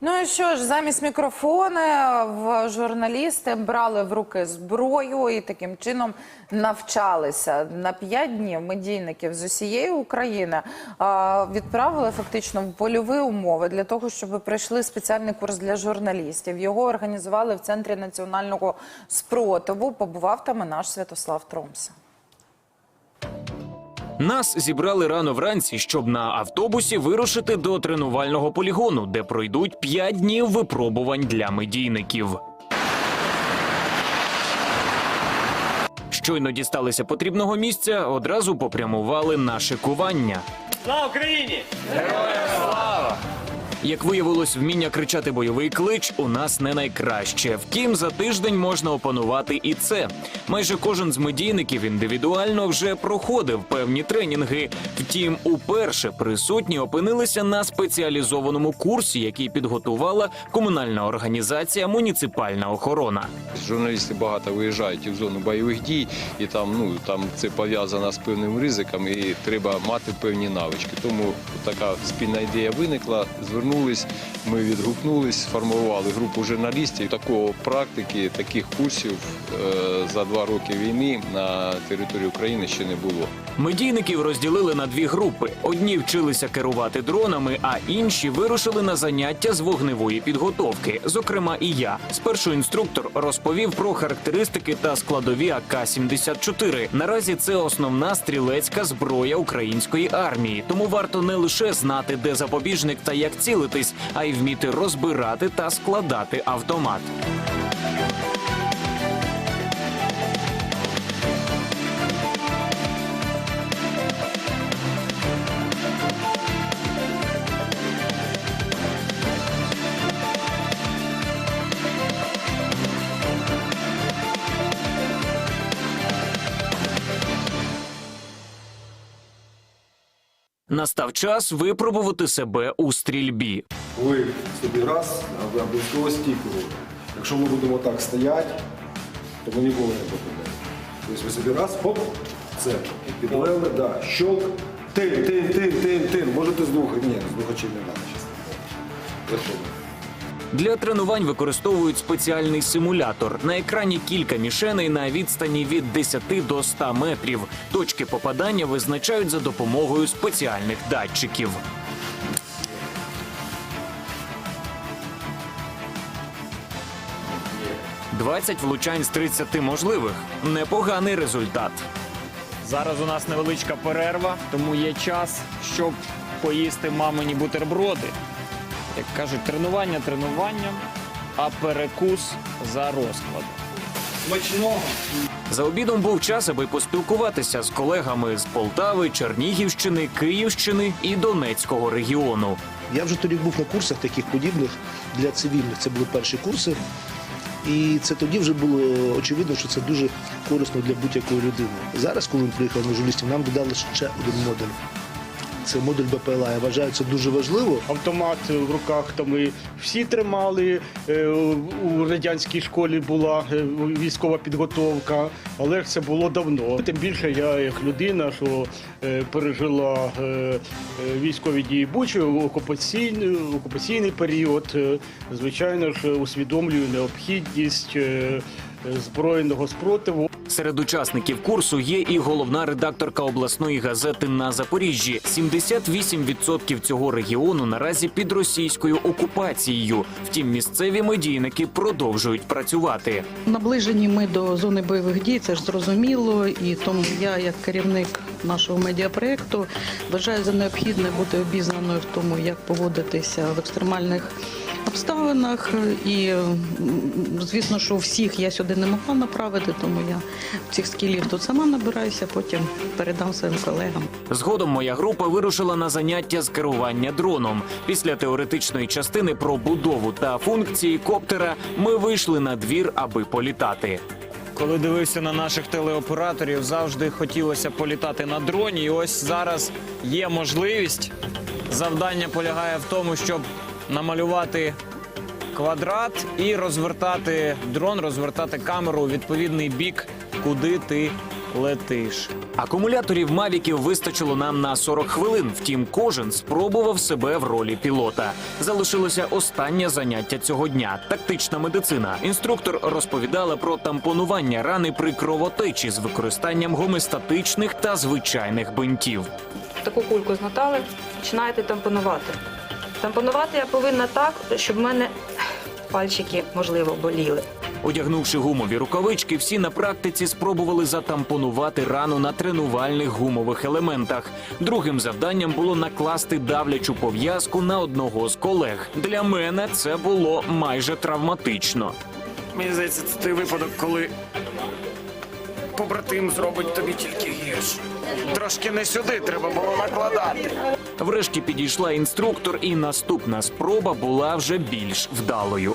Ну і що ж, замість мікрофона в журналісти брали в руки зброю і таким чином навчалися. На п'ять днів медійників з усієї України відправили фактично в польові умови для того, щоб пройшли спеціальний курс для журналістів. Його організували в центрі національного спротиву. Побував там і наш Святослав Тромса. Нас зібрали рано вранці, щоб на автобусі вирушити до тренувального полігону, де пройдуть 5 днів випробувань для медійників. Щойно дісталися потрібного місця, одразу попрямували на шикування. Слава Україні! Як виявилось, вміння кричати бойовий клич у нас не найкраще. Втім, за тиждень можна опанувати і це. Майже кожен з медійників індивідуально вже проходив певні тренінги. Втім, уперше присутні опинилися на спеціалізованому курсі, який підготувала комунальна організація Муніципальна охорона. Журналісти багато виїжджають і в зону бойових дій, і там ну там це пов'язано з певним ризиком, і треба мати певні навички. Тому така спільна ідея виникла. Звернулись, ми відгукнулись, сформували групу журналістів. Такого практики, таких курсів е, за два роки війни на території України ще не було. Медійників розділили на дві групи: одні вчилися керувати дронами, а інші вирушили на заняття з вогневої підготовки. Зокрема, і я. Спершу інструктор розповів про характеристики та складові АК-74. Наразі це основна стрілецька зброя української армії. Тому варто не лише знати, де запобіжник та як цілитись, а й вміти розбирати та складати автомат. Настав час випробувати себе у стрільбі. Ви собі раз, а обов'язково стікнули. Якщо ми будемо так стояти, то ми ніколи не попадемо. Тобто ви собі раз, хоп, це, підлили, да, щолк, тин, тин, тин, тин, тин. Можете з двох, ні, з очей не треба. Виходимо. Для тренувань використовують спеціальний симулятор. На екрані кілька мішеней на відстані від 10 до 100 метрів. Точки попадання визначають за допомогою спеціальних датчиків. «20 влучань з 30 можливих. Непоганий результат. Зараз у нас невеличка перерва, тому є час, щоб поїсти мамині бутерброди. Як кажуть, тренування тренуванням, а перекус за розкладом. Смачного! За обідом був час, аби поспілкуватися з колегами з Полтави, Чернігівщини, Київщини і Донецького регіону. Я вже тоді був на курсах таких подібних для цивільних. Це були перші курси. І це тоді вже було очевидно, що це дуже корисно для будь-якої людини. Зараз, коли ми приїхали на журналістів, нам додали ще один модуль. Це модуль БПЛА. Я вважаю, це дуже важливо. Автомат в руках то ми всі тримали. Е, У радянській школі була е, військова підготовка, але це було давно. Тим більше я як людина, що е, пережила військові дії Бучі, окупаційний, окупаційний період, звичайно ж, усвідомлюю необхідність збройного спротиву. Серед учасників курсу є і головна редакторка обласної газети на Запоріжжі. 78% цього регіону наразі під російською окупацією. Втім, місцеві медійники продовжують працювати. Наближені ми до зони бойових дій, це ж зрозуміло. І тому я, як керівник нашого медіапроєкту, вважаю за необхідне бути обізнаною в тому, як поводитися в екстремальних обставинах. І звісно, що всіх я сюди не могла направити, тому я цих скілів тут сама набираюся, потім передам своїм колегам. Згодом моя група вирушила на заняття з керування дроном. Після теоретичної частини про будову та функції коптера ми вийшли на двір, аби політати. Коли дивився на наших телеоператорів, завжди хотілося політати на дроні. І ось зараз є можливість. Завдання полягає в тому, щоб намалювати квадрат і розвертати дрон, розвертати камеру у відповідний бік, куди ти летиш. Акумуляторів мавіків вистачило нам на 40 хвилин. Втім, кожен спробував себе в ролі пілота. Залишилося останнє заняття цього дня тактична медицина. Інструктор розповідала про тампонування рани при кровотечі з використанням гомеостатичних та звичайних бинтів. таку кульку змотали, починаєте тампонувати. Тампонувати я повинна так, щоб в мене пальчики, можливо, боліли. Одягнувши гумові рукавички, всі на практиці спробували затампонувати рану на тренувальних гумових елементах. Другим завданням було накласти давлячу пов'язку на одного з колег. Для мене це було майже травматично. Мені здається, це той випадок, коли побратим зробить тобі тільки гірше. Трошки не сюди треба було накладати. Врешті підійшла інструктор, і наступна спроба була вже більш вдалою.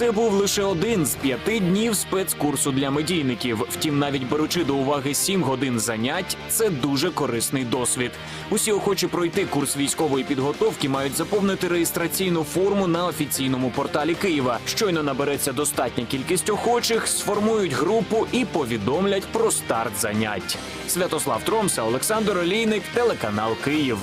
Це був лише один з п'яти днів спецкурсу для медійників. Втім, навіть беручи до уваги сім годин занять, це дуже корисний досвід. Усі охочі пройти курс військової підготовки мають заповнити реєстраційну форму на офіційному порталі Києва. Щойно набереться достатня кількість охочих, сформують групу і повідомлять про старт занять. Святослав Тромса, Олександр Олійник, телеканал Київ.